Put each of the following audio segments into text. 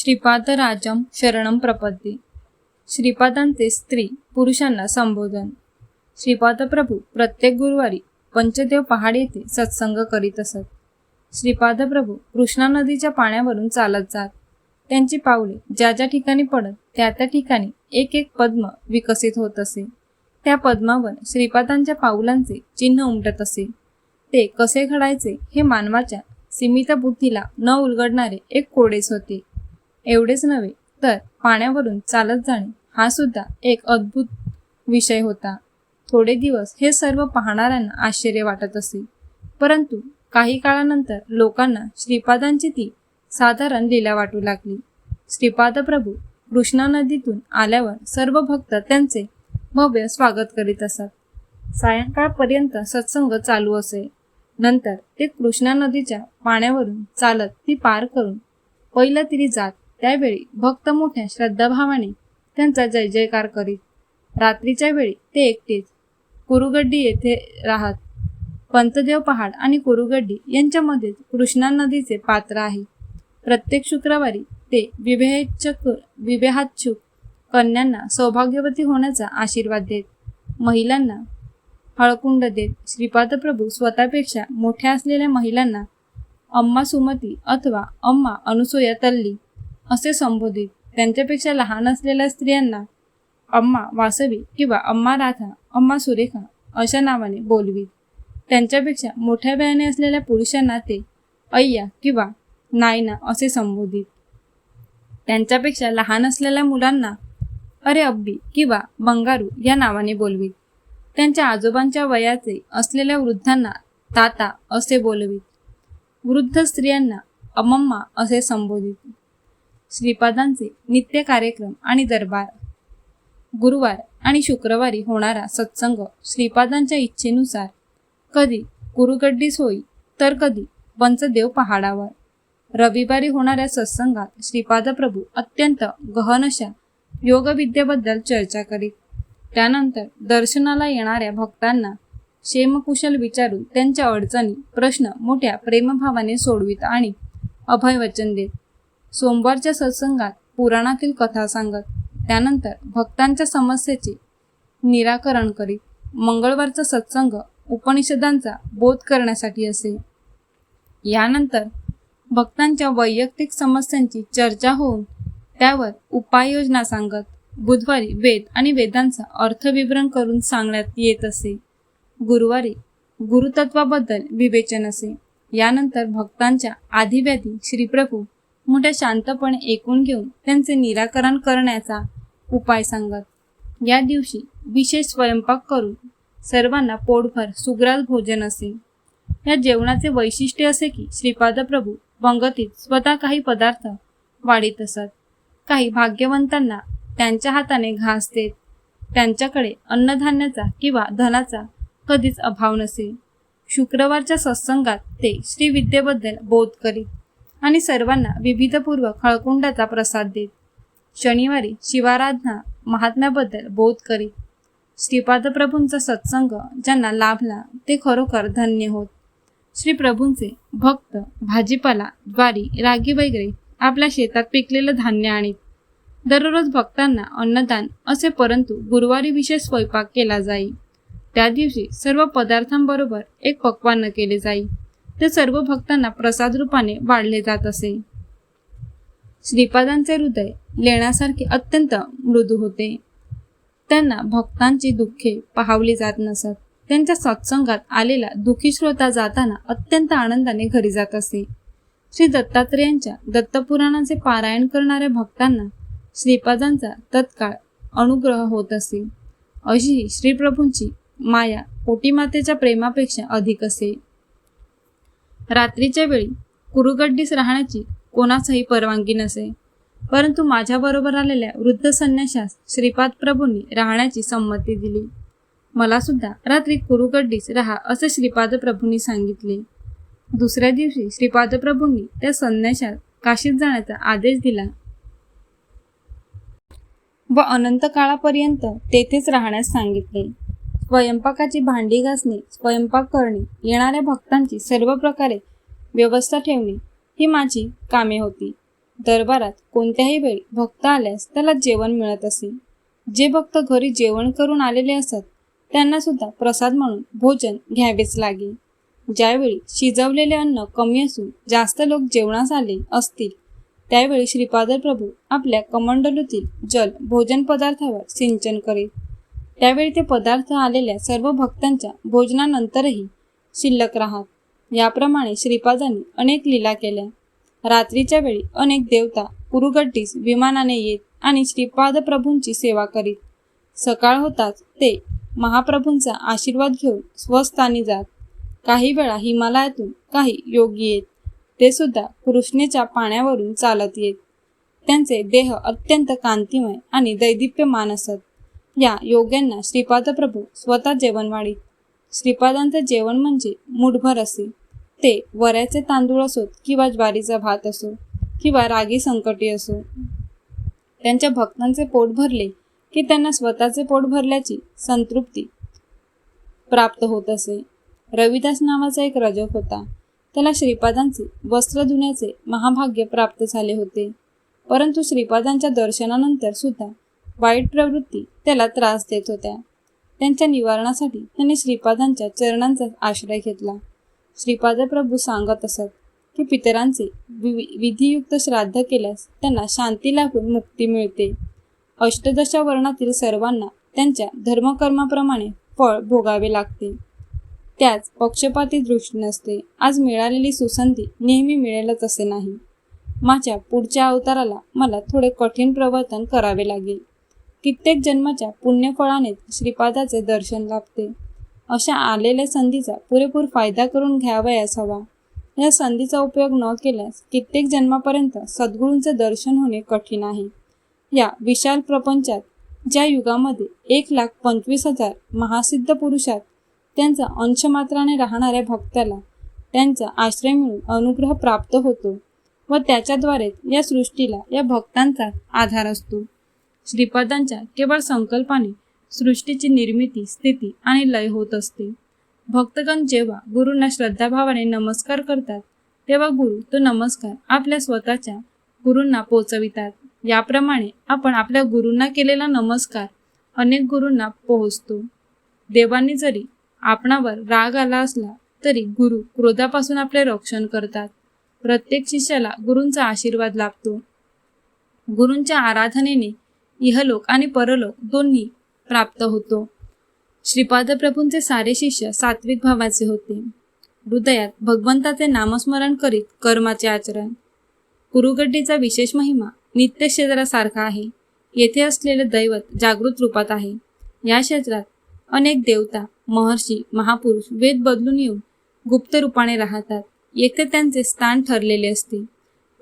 श्रीपादराजम शरणम प्रपत्ती श्रीपादांचे स्त्री पुरुषांना संबोधन. श्रीपाद प्रभू प्रत्येक गुरुवारी पंचदेव पहाड येथे सत्संग करीत असत. श्रीपाद प्रभू कृष्णा नदीच्या पाण्यावरून चालत जात. त्यांची पावले ज्या ज्या ठिकाणी पडत त्या त्या ठिकाणी एक एक पद्म विकसित होत असे. त्या पद्मावर श्रीपादांच्या पाऊलांचे चिन्ह उमटत असे. ते कसे घडायचे हे मानवाच्या सीमित बुद्धीला न उलगडणारे एक कोडेच होते. एवढेच नव्हे तर पाण्यावरून चालत जाणे हा सुद्धा एक अद्भुत विषय होता. थोडे दिवस हे सर्व पाहणाऱ्यांना आश्चर्य वाटत असे. परंतु काही काळानंतर लोकांना श्रीपादांची ती साधारण लीला वाटू लागली. श्रीपाद प्रभू कृष्णा नदीतून आल्यावर सर्व भक्त त्यांचे भव्य स्वागत करीत असत. सायंकाळपर्यंत सत्संग चालू असे. नंतर ते कृष्णा नदीच्या पाण्यावरून चालत ती पार करून पहिलं तरी जात त्यावेळी भक्त मोठ्या श्रद्धाभावाने त्यांचा जय जयकार करीत. रात्रीच्या वेळी ते एकटेच कुरुगड्डी येथे राहत. पंतदेव पहाड आणि कुरुगड्डी यांच्यामध्ये कृष्णा नदीचे पात्र आहे. प्रत्येक शुक्रवारी ते विवेहेच्छक विवेहाच्छुक कन्यांना सौभाग्यवती होण्याचा आशीर्वाद देत महिलांना हळकुंड देत श्रीपाद प्रभू स्वतःपेक्षा मोठ्या असलेल्या महिलांना अम्मा सुमती अथवा अम्मा अनुसूया तल्ली असे संबोधित. त्यांच्यापेक्षा लहान असलेल्या स्त्रियांना अम्मा वासवी किंवा अम्मा राधा अम्मा सुरेखा अशा नावाने बोलवीत. त्यांच्यापेक्षा मोठ्या वयाने असलेल्या पुरुषांना ते अय्या किंवा नायना असे संबोधित. त्यांच्यापेक्षा लहान असलेल्या मुलांना अरे अब्बी किंवा बंगारू या नावाने बोलवीत. त्यांच्या आजोबांच्या वयाचे असलेल्या वृद्धांना ताता असे बोलवीत. वृद्ध स्त्रियांना अमम्मा असे संबोधित. श्रीपादांचे नित्य कार्यक्रम आणि दरबार. गुरुवार आणि शुक्रवारी होणारा सत्संग श्रीपादांच्या इच्छेनुसार. कधी गुरुगड्डीस होई तर कधी पंचदेव पहाडावर. रविवारी होणाऱ्या सत्संगात श्रीपाद प्रभू अत्यंत गहन अशा योगविद्येबद्दल चर्चा करीत त्यानंतर दर्शनाला येणाऱ्या भक्तांना क्षेमकुशल विचारून त्यांच्या अडचणी प्रश्न मोठ्या प्रेमभावाने सोडवित आणि अभयवचन देत. सोमवारच्या सत्संगात पुराणातील कथा सांगत त्यानंतर भक्तांच्या समस्येचे निराकरण करीत मंगळवारचा सत्संग उपनिषदांचा बोध करण्यासाठी असे. यानंतर भक्तांच्या वैयक्तिक समस्यांची चर्चा होऊन त्यावर उपाययोजना सांगत बुधवारी वेद आणि वेदांचा अर्थविवरण करून सांगण्यात येत असे. गुरुवारी गुरुतत्वाबद्दल विवेचन असे. यानंतर भक्तांच्या आधीव्याधी श्रीप्रभू मोठ्या शांतपणे ऐकून घेऊन त्यांचे निराकरण करण्याचा उपाय सांगत. या दिवशी विशेष स्वयंपाक करून सर्वांना पोटभर सुग्रास भोजन असे. या जेवणाचे वैशिष्ट्य असे की श्रीपाद प्रभू पंगतीत स्वतः काही पदार्थ वाढीत असत. काही भाग्यवंतांना त्यांच्या हाताने घास देत त्यांच्याकडे अन्नधान्याचा किंवा धनाचा कधीच अभाव नसे. शुक्रवारच्या सत्संगात ते श्रीविद्येबद्दल बोध करीत आणि सर्वांना विविधपूर्वक हळकुंडाचा प्रसाद देत. शनिवारी शिवाराधना महात्म्याबद्दल बोध करीत. श्रीपादप्रभूंचा सत्संग ज्यांना लाभला ते खरोखर धन्य होत. श्री प्रभूंचे भक्त भाजीपाला ज्वारी रागी वगैरे आपल्या शेतात पिकलेलं धान्य आणीत. दररोज भक्तांना अन्नदान असे परंतु गुरुवारी विशेष स्वयंपाक केला जाई. त्या दिवशी सर्व पदार्थांबरोबर एक पक्वान्न केले जाई. ते सर्व भक्तांना प्रसाद रूपाने वाढले जात असे. श्रीपादांचे हृदय लेण्यासारखे अत्यंत मृदू होते. त्यांना भक्तांची दुःखे पाहावली जात नसत. त्यांच्या सत्संगात आलेला दुःखी श्रोता जाताना अत्यंत आनंदाने घरी जात असे. श्री दत्तात्रेयांच्या दत्तपुराणाचे पारायण करणाऱ्या भक्तांना श्रीपादांचा तत्काळ अनुग्रह होत असे. अशी श्रीप्रभूंची माया कोटीमातेच्या प्रेमापेक्षा अधिक असे. रात्रीच्या वेळी कुरुगड्डीस राहण्याची कोणाचही परवानगी नसे. परंतु माझ्याबरोबर आलेल्या वृद्ध संन्याशास श्रीपाद प्रभूंनी राहण्याची संमती दिली. मला सुद्धा रात्री कुरुगड्डीस राहा असे श्रीपाद प्रभूंनी सांगितले. दुसऱ्या दिवशी श्रीपाद प्रभूंनी त्या संन्याशात काशीत जाण्याचा आदेश दिला. व अनंत काळापर्यंत तेथेच राहण्यास सांगितले. स्वयंपाकाची भांडी घासणे स्वयंपाक करणे येणाऱ्या भक्तांची सर्व प्रकारे व्यवस्था ठेवणे ही माझी कामे होती. दरबारात कोणत्याही वेळी भक्त आल्यास त्याला जेवण मिळत असे. जे भक्त घरी जेवण करून आलेले असत त्यांना सुद्धा प्रसाद म्हणून भोजन घ्यावेच लागे. ज्यावेळी शिजवलेले अन्न कमी असून जास्त लोक जेवणास आले असतील त्यावेळी श्रीपादर प्रभू आपल्या कमंडलूतील जल भोजन पदार्थावर सिंचन करीत. त्यावेळी ते पदार्थ आलेल्या सर्व भक्तांच्या भोजनानंतरही शिल्लक राहत. याप्रमाणे श्रीपादांनी अनेक लीला केल्या. रात्रीच्या वेळी अनेक देवता कुरुगड्डीस विमानाने येत आणि श्रीपाद प्रभूंची सेवा करीत. सकाळ होताच ते महाप्रभूंचा आशीर्वाद घेऊन स्वस्थानी जात. काही वेळा हिमालयातून काही योगी येत. ते सुद्धा कृष्णेच्या पाण्यावरून चालत येत. त्यांचे देह अत्यंत कांतिमय आणि दैदिप्यमान असत. या योग्यांना श्रीपाद प्रभू स्वतः जेवण वाढीत श्रीपादांचे जेवण म्हणजे मुठभर असे. ते वऱ्याचे तांदूळ असोत किंवा ज्वारीचा भात असो किंवा रागी संकटी असो. त्यांच्या भक्तांचे पोट भरले की त्यांना स्वतःचे पोट भरल्याची संतृप्ती प्राप्त होत असे. रविदास नावाचा एक रजक होता. त्याला श्रीपादांचे वस्त्र धुण्याचे महाभाग्य प्राप्त झाले होते. परंतु श्रीपादांच्या दर्शनानंतर सुद्धा वाईट प्रवृत्ती त्याला त्रास देत होत्या. त्यांच्या निवारणासाठी त्याने श्रीपादांच्या चरणांचा आश्रय घेतला. श्रीपाद प्रभू सांगत असत की पितरांचे विधियुक्त श्राद्ध केल्यास त्यांना शांती लाभून मुक्ती मिळते. अष्टदशा वर्णातील सर्वांना त्यांच्या धर्मकर्माप्रमाणे फळ भोगावे लागते. त्याच पक्षपाती दृष्टी नसते. आज मिळालेली सुसंधी नेहमी मिळेलच असे नाही. माझ्या पुढच्या अवताराला मला थोडे कठीण प्रवर्तन करावे लागेल. कित्येक जन्माच्या पुण्यफळाने श्रीपादाचे दर्शन लाभते. अशा आलेल्या संधीचा पुरेपूर फायदा करून घ्यावयास हवा या संधीचा उपयोग न केल्यास कित्येक जन्मापर्यंत सद्गुरूंचे दर्शन होणे कठीण आहे. या विशाल प्रपंचात ज्या युगामध्ये एक लाख पंचवीस हजार महासिद्ध पुरुषात त्यांचा अंशमात्राने राहणाऱ्या भक्ताला त्यांचा आश्रय मिळून अनुग्रह प्राप्त होतो व त्याच्याद्वारे या सृष्टीला या भक्तांचा आधार असतो. श्रीपादांच्या केवळ संकल्पाने सृष्टीची निर्मिती स्थिती आणि लय होत असते. भक्तगण जेव्हा गुरूंना श्रद्धाभावाने नमस्कार करतात तेव्हा गुरु तो नमस्कार आपल्या स्वतःच्या गुरूंना पोचवितात. याप्रमाणे आपण आपल्या गुरूंना केलेला नमस्कार अनेक गुरूंना पोहोचतो. देवांनी जरी आपणावर राग आला असला तरी गुरु क्रोधापासून आपले रक्षण करतात. प्रत्येक शिष्याला गुरूंचा आशीर्वाद लाभतो. गुरूंच्या आराधनेने इहलोक आणि परलोक दोन्ही प्राप्त होतो. श्रीपाद प्रभूंचे सारे शिष्य सात्विक भावाचे होते. हृदयात भगवंताचे नामस्मरण करीत कर्माचे आचरण. कुरुगड्डीचा विशेष महिमा नित्य क्षेत्रासारखा आहे. येथे असलेले दैवत जागृत रूपात आहे. या क्षेत्रात अनेक देवता महर्षी महापुरुष वेद बदलून येऊन गुप्त रूपाने राहतात. येथे त्यांचे स्थान ठरलेले असते.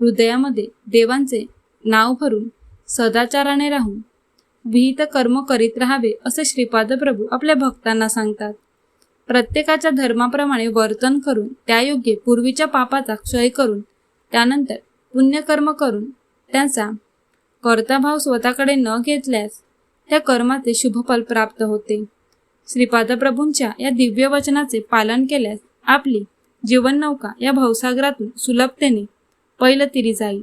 हृदयामध्ये देवांचे नाव भरून सदाचाराने राहून. विहित कर्म करीत राहावे असे श्रीपाद प्रभू आपल्या भक्तांना सांगतात. प्रत्येकाच्या धर्माप्रमाणे वर्तन करून त्यायोग्य पूर्वीच्या पापाचा क्षय करून त्यानंतर पुण्यकर्म करून त्यांचा कर्ताभाव स्वतःकडे न घेतल्यास त्या कर्माचे शुभफल प्राप्त होते. श्रीपादप्रभूंच्या या दिव्य वचनाचे पालन केल्यास आपली जीवननौका या भवसागरातून सुलभतेने पैलतिरी जाईल.